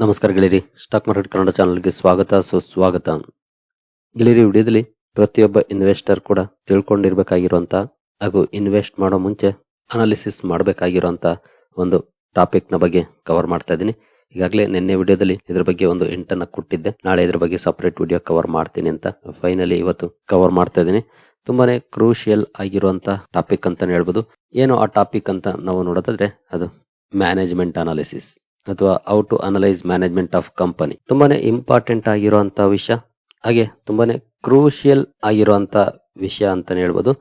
ನಮಸ್ಕಾರ ಗೆಳೆಯರಿ. Stock market Kannada ಚಾನಲ್ಗೆ ಸ್ವಾಗತ. ಸುಸ್ವಾಗತ. ಗೆಳೆಯರಿ, ವಿಡಿಯೋದಲ್ಲಿ ಪ್ರತಿಯೊಬ್ಬ ಇನ್ವೆಸ್ಟರ್ ಕೂಡ ತಿಳ್ಕೊಂಡಿರ್ಬೇಕಾಗಿರುವಂತ ಹಾಗೂ ಇನ್ವೆಸ್ಟ್ ಮಾಡೋ ಮುಂಚೆ ಅನಾಲಿಸಿಸ್ ಮಾಡಬೇಕಾಗಿರುವಂತ ಒಂದು ಟಾಪಿಕ್ನ ಬಗ್ಗೆ ಕವರ್ ಮಾಡ್ತಾ ಇದ್ದೀನಿ. ಈಗಾಗಲೇ ನಿನ್ನೆ ವಿಡಿಯೋದಲ್ಲಿ ಇದ್ರ ಬಗ್ಗೆ ಒಂದು ಇಂಟನ್ನ ಕೊಟ್ಟಿದ್ದೆ. ನಾಳೆ ಇದ್ರ ಬಗ್ಗೆ ಸಪರೇಟ್ ವಿಡಿಯೋ ಕವರ್ ಮಾಡ್ತೀನಿ ಅಂತ ಫೈನಲಿ ಇವತ್ತು ಕವರ್ ಮಾಡ್ತಾ ಇದ್ದೀನಿ. ತುಂಬಾನೇ ಕ್ರೂಷಿಯಲ್ ಆಗಿರುವಂತ ಟಾಪಿಕ್ ಅಂತಾನೆ ಹೇಳ್ಬೋದು. ಏನು ಆ ಟಾಪಿಕ್ ಅಂತ ನಾವು ನೋಡೋದಾದ್ರೆ ಅದು ಮ್ಯಾನೇಜ್ಮೆಂಟ್ ಅನಾಲಿಸಿಸ್ ಅಥವಾ how to analyse management of company ತುಂಬಾನೇ ಇಂಪಾರ್ಟೆಂಟ್ ಆಗಿರುವಂತ ವಿಷಯ. ಹಾಗೆ ತುಂಬಾನೇ ಕ್ರೂಷಿಯಲ್ ಆಗಿರುವಂತ ವಿಷಯ ಅಂತ ಹೇಳ್ಬೋದು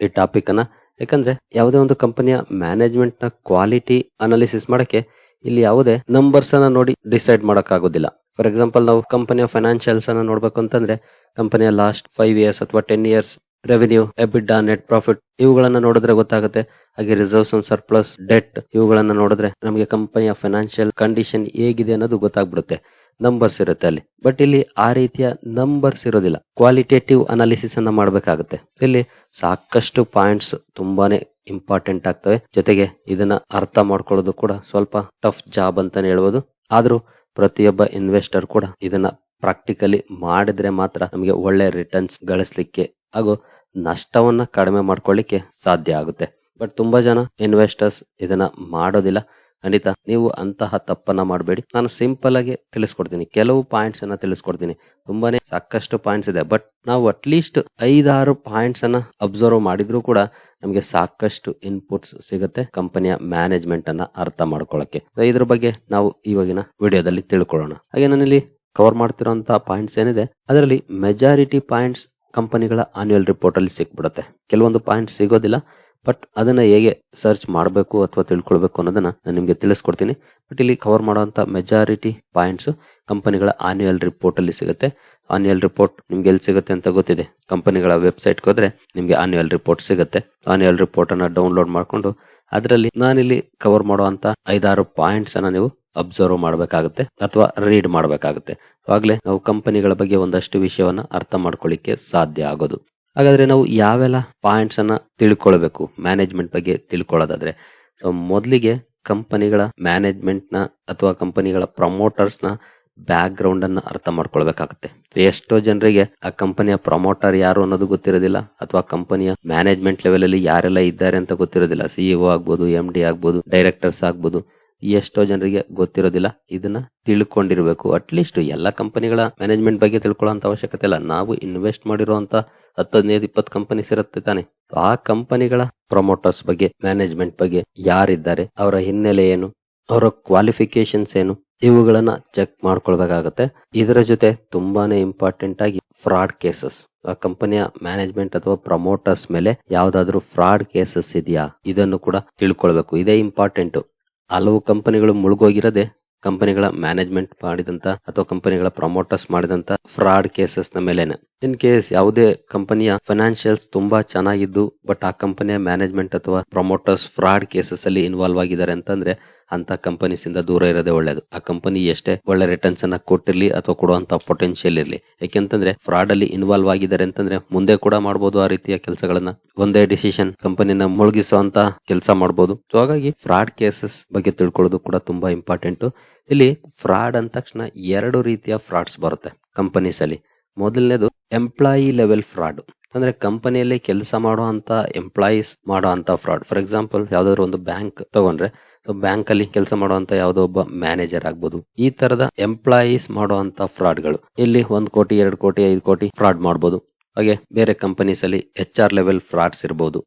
ಈ ಟಾಪಿಕ್ ಅನ್ನ. ಯಾಕಂದ್ರೆ ಯಾವುದೇ ಒಂದು ಕಂಪನಿಯ ಮ್ಯಾನೇಜ್ಮೆಂಟ್ನ ಕ್ವಾಲಿಟಿ ಅನಾಲಿಸಿಸ್ ಮಾಡಕ್ಕೆ ಇಲ್ಲಿ ಯಾವುದೇ ನಂಬರ್ಸ್ ಅನ್ನ ನೋಡಿ ಡಿಸೈಡ್ ಮಾಡಕ್ ಆಗೋದಿಲ್ಲ ಫಾರ್ ಎಕ್ಸಾಂಪಲ್ ನಾವು ಕಂಪನಿಯ ಫೈನಾನ್ಶಿಯಲ್ಸ್ ಅನ್ನ ನೋಡ್ಬೇಕು ಅಂತಂದ್ರೆ ಕಂಪನಿಯ ಲಾಸ್ಟ್ ಫೈವ್ ಇಯರ್ಸ್ ಅಥವಾ ten years revenue EBITDA net profit ಇವುಗಳನ್ನ ನೋಡಿದ್ರೆ ಗೊತ್ತಾಗುತ್ತೆ. ಹಾಗೆ ರಿಸರ್ವ್ಸ್ ಅಂಡ್ ಸರ್ಪ್ಲಸ್ ಡೆಟ್ ಇವುಗಳನ್ನ ನೋಡಿದ್ರೆ ನಮಗೆ ಕಂಪನಿಯ ಫೈನಾನ್ಷಿಯಲ್ ಕಂಡೀಷನ್ ಹೇಗಿದೆ ಅನ್ನೋದು ಗೊತ್ತಾಗ್ಬಿಡುತ್ತೆ. ನಂಬರ್ಸ್ ಇರುತ್ತೆ ಅಲ್ಲಿ. ಬಟ್ ಇಲ್ಲಿ ಆ ರೀತಿಯ ನಂಬರ್ಸ್ ಇರೋದಿಲ್ಲ. ಕ್ವಾಲಿಟೇಟಿವ್ ಅನಾಲಿಸಿಸ್ ಅನ್ನ ಮಾಡಬೇಕಾಗುತ್ತೆ. ಇಲ್ಲಿ ಸಾಕಷ್ಟು ಪಾಯಿಂಟ್ಸ್ ತುಂಬಾನೇ ಇಂಪಾರ್ಟೆಂಟ್ ಆಗ್ತವೆ. ಜೊತೆಗೆ ಇದನ್ನ ಅರ್ಥ ಮಾಡ್ಕೊಳ್ಳೋದು ಕೂಡ ಸ್ವಲ್ಪ ಟಫ್ ಜಾಬ್ ಅಂತಾನೆ ಹೇಳ್ಬೋದು. ಆದ್ರೂ ಪ್ರತಿಯೊಬ್ಬ ಇನ್ವೆಸ್ಟರ್ ಕೂಡ ಇದನ್ನ ಪ್ರಾಕ್ಟಿಕಲಿ ಮಾಡಿದ್ರೆ ಮಾತ್ರ ನಮಗೆ ಒಳ್ಳೆ ರಿಟರ್ನ್ಸ್ ಗಳಿಸ್ಲಿಕ್ಕೆ ಹಾಗೂ ನಷ್ಟವನ್ನ ಕಡಿಮೆ ಮಾಡ್ಕೊಳ್ಳಿಕ್ಕೆ ಸಾಧ್ಯ ಆಗುತ್ತೆ. ಬಟ್ ತುಂಬಾ ಜನ ಇನ್ವೆಸ್ಟರ್ಸ್ ಇದನ್ನ ಮಾಡೋದಿಲ್ಲ. ಖಂಡಿತ ನೀವು ಅಂತಹ ತಪ್ಪನ್ನ ಮಾಡಬೇಡಿ. ನಾನು ಸಿಂಪಲ್ ಆಗಿ ತಿಳಿಸ್ಕೊಡ್ತೀನಿ. ಕೆಲವು ಪಾಯಿಂಟ್ಸ್ ಅನ್ನ ತಿಳಿಸ್ಕೊಡ್ತೀನಿ. ತುಂಬಾನೇ ಸಾಕಷ್ಟು ಪಾಯಿಂಟ್ಸ್ ಇದೆ. ಬಟ್ ನಾವು ಅಟ್ಲೀಸ್ಟ್ ಐದಾರು ಪಾಯಿಂಟ್ಸ್ ಅನ್ನ ಅಬ್ಸರ್ವ್ ಮಾಡಿದ್ರು ಕೂಡ ನಮಗೆ ಸಾಕಷ್ಟು ಇನ್ಪುಟ್ಸ್ ಸಿಗುತ್ತೆ ಕಂಪನಿಯ ಮ್ಯಾನೇಜ್ಮೆಂಟ್ ಅನ್ನ ಅರ್ಥ ಮಾಡ್ಕೊಳ್ಳಕ್ಕೆ. So, ಇದ್ರ ಬಗ್ಗೆ ನಾವು ಇವಾಗಿನ ವಿಡಿಯೋದಲ್ಲಿ ತಿಳ್ಕೊಳ್ಳೋಣ. ಹಾಗೆ ನಾನಿಲ್ಲಿ ಕವರ್ ಮಾಡ್ತಿರೋಂತ ಪಾಯಿಂಟ್ಸ್ ಏನಿದೆ ಅದರಲ್ಲಿ ಮೆಜಾರಿಟಿ ಪಾಯಿಂಟ್ಸ್ ಕಂಪನಿಗಳ ಆನ್ಯುವಲ್ ರಿಪೋರ್ಟ್ ಅಲ್ಲಿ ಸಿಕ್ಬಿಡುತ್ತೆ. ಕೆಲವೊಂದು ಪಾಯಿಂಟ್ ಸಿಗೋದಿಲ್ಲ ಬಟ್ ಅದನ್ನ ಹೇಗೆ ಸರ್ಚ್ ಮಾಡಬೇಕು ಅಥವಾ ತಿಳ್ಕೊಳ್ಬೇಕು ಅನ್ನೋದನ್ನ ನಾನು ನಿಮಗೆ ತಿಳಿಸ್ಕೊಡ್ತೀನಿ. ಬಟ್ ಇಲ್ಲಿ ಕವರ್ ಮಾಡುವಂತ ಮೆಜಾರಿಟಿ ಪಾಯಿಂಟ್ಸ್ ಕಂಪನಿಗಳ ಆನ್ಯುವಲ್ ರಿಪೋರ್ಟ್ ಅಲ್ಲಿ ಸಿಗುತ್ತೆ. ಆನ್ಯುವಲ್ ರಿಪೋರ್ಟ್ ನಿಮ್ಗೆ ಎಲ್ಲಿ ಸಿಗುತ್ತೆ ಅಂತ ಗೊತ್ತಿದೆ? ಕಂಪನಿಗಳ ವೆಬ್ಸೈಟ್ ಹೋದ್ರೆ ನಿಮ್ಗೆ ಆನ್ಯುವಲ್ ರಿಪೋರ್ಟ್ ಸಿಗುತ್ತೆ. ಆನ್ಯುವಲ್ ರಿಪೋರ್ಟ್ ಅನ್ನ ಡೌನ್ಲೋಡ್ ಮಾಡ್ಕೊಂಡು ಅದರಲ್ಲಿ ನಾನಿಲ್ಲಿ ಕವರ್ ಮಾಡುವಂತ ಐದಾರು ಪಾಯಿಂಟ್ಸ್ ಅನ್ನ ನೀವು ಅಬ್ಸರ್ವ್ ಮಾಡಬೇಕಾಗುತ್ತೆ ಅಥವಾ ರೀಡ್ ಮಾಡಬೇಕಾಗುತ್ತೆ. ಆಗ್ಲೇ ನಾವು ಕಂಪನಿಗಳ ಬಗ್ಗೆ ಒಂದಷ್ಟು ವಿಷಯವನ್ನ ಅರ್ಥ ಮಾಡ್ಕೊಳ್ಳಿಕ್ಕೆ ಸಾಧ್ಯ ಆಗೋದು. ಹಾಗಾದ್ರೆ ನಾವು ಯಾವೆಲ್ಲ ಪಾಯಿಂಟ್ಸ್ ಅನ್ನ ತಿಳ್ಕೊಳ್ಬೇಕು ಮ್ಯಾನೇಜ್ಮೆಂಟ್ ಬಗ್ಗೆ ತಿಳ್ಕೊಳ್ಳೋದಾದ್ರೆ ಮೊದಲಿಗೆ ಕಂಪನಿಗಳ ಮ್ಯಾನೇಜ್ಮೆಂಟ್ನ ಅಥವಾ ಕಂಪನಿಗಳ ಪ್ರಮೋಟರ್ಸ್ನ ಬ್ಯಾಕ್ ಗ್ರೌಂಡ್ ಅನ್ನ ಅರ್ಥ ಮಾಡ್ಕೊಳ್ಬೇಕಾಗುತ್ತೆ. ಎಷ್ಟೋ ಜನರಿಗೆ ಆ ಕಂಪನಿಯ ಪ್ರಮೋಟರ್ ಯಾರು ಅನ್ನೋದು ಗೊತ್ತಿರೋದಿಲ್ಲ, ಅಥವಾ ಕಂಪನಿಯ ಮ್ಯಾನೇಜ್ಮೆಂಟ್ ಲೆವೆಲ್ ಅಲ್ಲಿ ಯಾರೆಲ್ಲ ಇದ್ದಾರೆ ಅಂತ ಗೊತ್ತಿರೋದಿಲ್ಲ. ಸಿಇಒ ಆಗ್ಬೋದು ಎಂ ಡಿ ಆಗ್ಬೋದು ಡೈರೆಕ್ಟರ್ಸ್ ಆಗ್ಬೋದು, ಎಷ್ಟೋ ಜನರಿಗೆ ಗೊತ್ತಿರೋದಿಲ್ಲ. ಇದನ್ನ ತಿಳ್ಕೊಂಡಿರ್ಬೇಕು. ಅಟ್ಲೀಸ್ಟ್ ಎಲ್ಲ ಕಂಪನಿಗಳ ಮ್ಯಾನೇಜ್ಮೆಂಟ್ ಬಗ್ಗೆ ತಿಳ್ಕೊಳ್ಳೋ ಅವಶ್ಯಕತೆ ಇಲ್ಲ. ನಾವು ಇನ್ವೆಸ್ಟ್ ಮಾಡಿರುವಂತ ಹದಿನೈದು ಇಪ್ಪತ್ತು ಕಂಪನೀಸ್ ಇರುತ್ತೆ ತಾನೆ. ಆ ಕಂಪನಿಗಳ ಪ್ರಮೋಟರ್ಸ್ ಬಗ್ಗೆ ಮ್ಯಾನೇಜ್ಮೆಂಟ್ ಬಗ್ಗೆ ಯಾರಿದ್ದಾರೆ, ಅವರ ಹಿನ್ನೆಲೆ ಏನು, ಅವರ ಕ್ವಾಲಿಫಿಕೇಶನ್ಸ್ ಏನು ಇವುಗಳನ್ನ ಚೆಕ್ ಮಾಡ್ಕೊಳ್ಬೇಕಾಗತ್ತೆ. ಇದರ ಜೊತೆ ತುಂಬಾನೇ ಇಂಪಾರ್ಟೆಂಟ್ ಆಗಿ ಫ್ರಾಡ್ ಕೇಸಸ್ ಆ ಕಂಪನಿಯ ಮ್ಯಾನೇಜ್ಮೆಂಟ್ ಅಥವಾ ಪ್ರಮೋಟರ್ಸ್ ಮೇಲೆ ಯಾವ್ದಾದ್ರು ಫ್ರಾಡ್ ಕೇಸಸ್ ಇದೆಯಾ? ಇದನ್ನು ಕೂಡ ತಿಳ್ಕೊಳ್ಬೇಕು. ಇದೇ ಇಂಪಾರ್ಟೆಂಟ್ ಹಲವು ಕಂಪನಿಗಳು ಮುಳುಗೋಗಿರದೆ ಕಂಪನಿಗಳ ಮ್ಯಾನೇಜ್ಮೆಂಟ್ ಮಾಡಿದಂತ ಅಥವಾ ಕಂಪನಿಗಳ ಪ್ರಮೋಟರ್ಸ್ ಮಾಡಿದಂತ ಫ್ರಾಡ್ ಕೇಸಸ್ನ ಮೇಲೆನೆ. ಇನ್ ಕೇಸ್ ಯಾವುದೇ ಕಂಪನಿಯ ಫೈನಾನ್ಷಿಯಲ್ಸ್ ತುಂಬಾ ಚೆನ್ನಾಗಿದ್ದು ಬಟ್ ಆ ಕಂಪನಿಯ ಮ್ಯಾನೇಜ್ಮೆಂಟ್ ಅಥವಾ ಪ್ರಮೋಟರ್ಸ್ ಫ್ರಾಡ್ ಕೇಸಸ್ ಅಲ್ಲಿ ಇನ್ವಾಲ್ವ್ ಆಗಿದ್ದಾರೆ ಅಂತಂದ್ರೆ ಅಂತ ಕಂಪನೀಸ್ ಇಂದ ದೂರ ಇರೋದೇ ಒಳ್ಳೇದು. ಆ ಕಂಪನಿ ಎಷ್ಟೇ ಒಳ್ಳೆ ರಿಟರ್ನ್ಸ್ ಅನ್ನ ಕೊಟ್ಟಿರ್ಲಿ ಅಥವಾ ಕೊಡುವಂತ ಪೊಟೆನ್ಶಿಯಲ್ ಇರಲಿ. ಯಾಕೆಂತಂದ್ರೆ ಫ್ರಾಡ್ ಅಲ್ಲಿ ಇನ್ವಾಲ್ವ್ ಆಗಿದ್ದಾರೆ ಅಂತಂದ್ರೆ ಮುಂದೆ ಕೂಡ ಮಾಡಬಹುದು ಆ ರೀತಿಯ ಕೆಲಸಗಳನ್ನ. ಒಂದೇ ಡಿಸಿಷನ್ ಕಂಪನಿನ ಮುಳುಗಿಸುವಂತ ಕೆಲಸ ಮಾಡಬಹುದು ಸೊ ಹಾಗಾಗಿ ಫ್ರಾಡ್ ಕೇಸಸ್ ಬಗ್ಗೆ ತಿಳ್ಕೊಳ್ಳೋದು ಕೂಡ ತುಂಬಾ ಇಂಪಾರ್ಟೆಂಟ್ ಇಲ್ಲಿ ಫ್ರಾಡ್ ಅಂದ ತಕ್ಷಣ ಎರಡು ರೀತಿಯ ಫ್ರಾಡ್ಸ್ ಬರುತ್ತೆ ಕಂಪನೀಸ್ ಅಲ್ಲಿ. ಮೊದಲನೇದು ಎಂಪ್ಲಾಯಿ ಲೆವೆಲ್ ಫ್ರಾಡ್ ಅಂದ್ರೆ ಕಂಪನಿಯಲ್ಲಿ ಕೆಲಸ ಮಾಡುವಂತ ಎಂಪ್ಲಾಯೀಸ್ ಮಾಡುವಂತ ಫ್ರಾಡ್ ಫಾರ್ ಎಕ್ಸಾಂಪಲ್ ಯಾವ್ದಾದ್ರು ಒಂದು ಬ್ಯಾಂಕ್ ತಗೊಂಡ್ರೆ ಬ್ಯಾಂಕ್ ಅಲ್ಲಿ ಕೆಲಸ ಮಾಡುವಂತ ಯಾವುದೋ ಒಬ್ಬ ಮ್ಯಾನೇಜರ್ ಆಗ್ಬೋದು. ಈ ತರದ ಎಂಪ್ಲಾಯೀಸ್ ಮಾಡುವಂತ ಫ್ರಾಡ್ಗಳು ಇಲ್ಲಿ ಒಂದ್ ಕೋಟಿ, ಎರಡು ಕೋಟಿ, ಐದು ಕೋಟಿ ಫ್ರಾಡ್ ಮಾಡಬಹುದು ಹಾಗೆ ಬೇರೆ ಕಂಪನೀಸ್ ಅಲ್ಲಿ ಎಚ್ ಆರ್ ಲೆವೆಲ್ ಫ್ರಾಡ್ಸ್ ಇರಬಹುದು